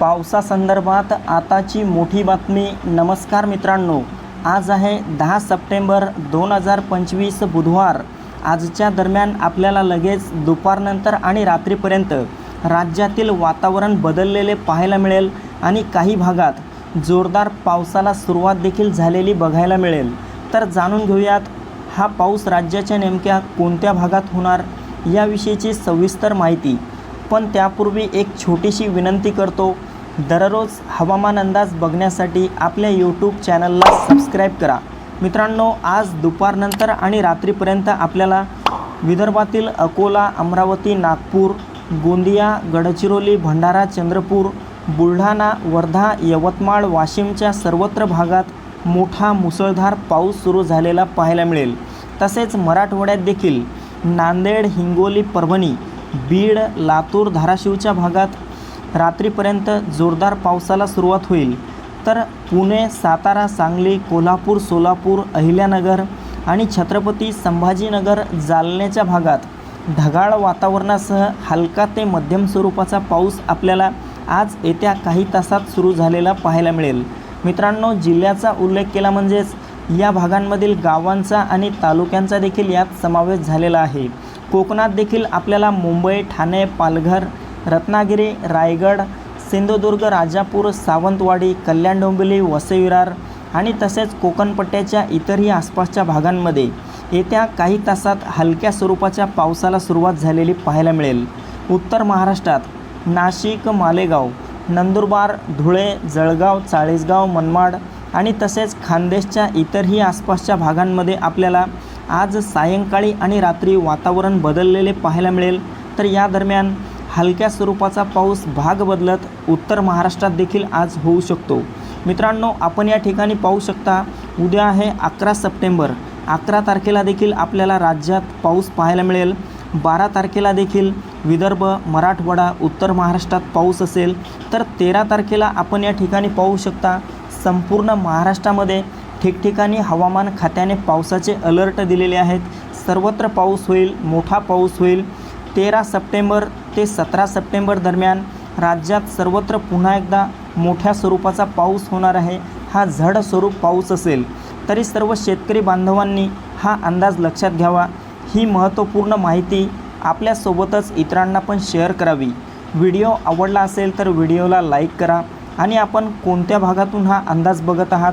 पावसासंदर्भात आताची मोठी बातमी. नमस्कार मित्रांनो आज आहे दहा सप्टेंबर दोन हजार पंचवीस बुधवार. आजच्या दरम्यान आपल्याला लगेच दुपारनंतर आणि रात्रीपर्यंत राज्यातील वातावरण बदललेले पाहायला मिळेल आणि काही भागात जोरदार पावसाला सुरुवात देखील झालेली बघायला मिळेल. तर जाणून घेऊयात हा पाऊस राज्याच्या नेमक्या कोणत्या भागात होणार याविषयीची सविस्तर माहिती. पण त्यापूर्वी एक छोटीशी विनंती करतो. दररोज हवामान अंदाज बघण्यासाठी आपल्या यूट्यूब चॅनलला सबस्क्राईब करा. मित्रांनो आज दुपारनंतर आणि रात्रीपर्यंत आपल्याला विदर्भातील अकोला अमरावती नागपूर गोंदिया गडचिरोली भंडारा चंद्रपूर बुलढाणा वर्धा यवतमाळ वाशिमच्या सर्वत्र भागात मोठा मुसळधार पाऊस सुरू झालेला पाहायला मिळेल. तसेच मराठवाड्यात देखील नांदेड हिंगोली परभणी बीड लातूर धाराशिवच्या भागात रात्रीपर्यंत जोरदार पावसाला सुरुवात होईल. तर पुणे सातारा सांगली कोल्हापूर सोलापूर अहिल्यानगर आणि छत्रपती संभाजीनगर जालन्याच्या भागात ढगाळ वातावरणासह हलका ते मध्यम स्वरूपाचा पाऊस आपल्याला आज येत्या काही तासात सुरू झालेला पाहायला मिळेल. मित्रांनो जिल्ह्याचा उल्लेख केला म्हणजेच या भागांमधील गावांचा आणि तालुक्यांचा देखील यात समावेश झालेला आहे. कोकणात देखील आपल्याला मुंबई ठाणे पालघर रत्नागिरी रायगड सिंधुदुर्ग राजापूर सावंतवाडी कल्याण डोंबिवली वसईविरार आणि तसेच कोकणपट्ट्याच्या इतरही आसपासच्या भागांमध्ये येत्या काही तासात हलक्या स्वरूपाच्या पावसाला सुरुवात झालेली पाहायला मिळेल. उत्तर महाराष्ट्रात नाशिक मालेगाव नंदुरबार धुळे जळगाव चाळीसगाव मनमाड आणि तसेच खानदेशच्या इतरही आसपासच्या भागांमध्ये आपल्याला आज सायंकाळी आणि रात्री वातावरण बदललेले पाहायला मिळेल. तर या दरम्यान हलक्या स्वरूपाचा पाऊस भाग बदलत उत्तर महाराष्ट्रात देखील आज होऊ शकतो. मित्रांनो आपण या ठिकाणी पाहू शकता उद्या आहे अकरा सप्टेंबर. अकरा तारखेला देखील आपल्याला राज्यात पाऊस पाहायला मिळेल. बारा तारखेला देखील विदर्भ मराठवाडा उत्तर महाराष्ट्रात पाऊस असेल. तर तेरा तारखेला आपण या ठिकाणी पाहू शकता संपूर्ण महाराष्ट्रामध्ये ठिकठिकाणी हवामान खात्याने पावसाचे अलर्ट दिलेले आहेत. सर्वत्र पाऊस होईल मोठा पाऊस होईल. तेरा सप्टेंबर ते सतरा सप्टेंबर दरम्यान राज्यात सर्वत्र पुन्हा एकदा मोठ्या स्वरूपाचा पाऊस होणार आहे. हा झड स्वरूप पाऊस असेल तरी सर्व शेतकरी बांधवांनी हा अंदाज लक्षात घ्यावा. ही महत्त्वपूर्ण माहिती आपल्यासोबतच इतरांना पण शेअर करावी. व्हिडिओ आवडला असेल तर व्हिडिओला लाईक करा आणि आपण कोणत्या भागातून हा अंदाज बघत आहात?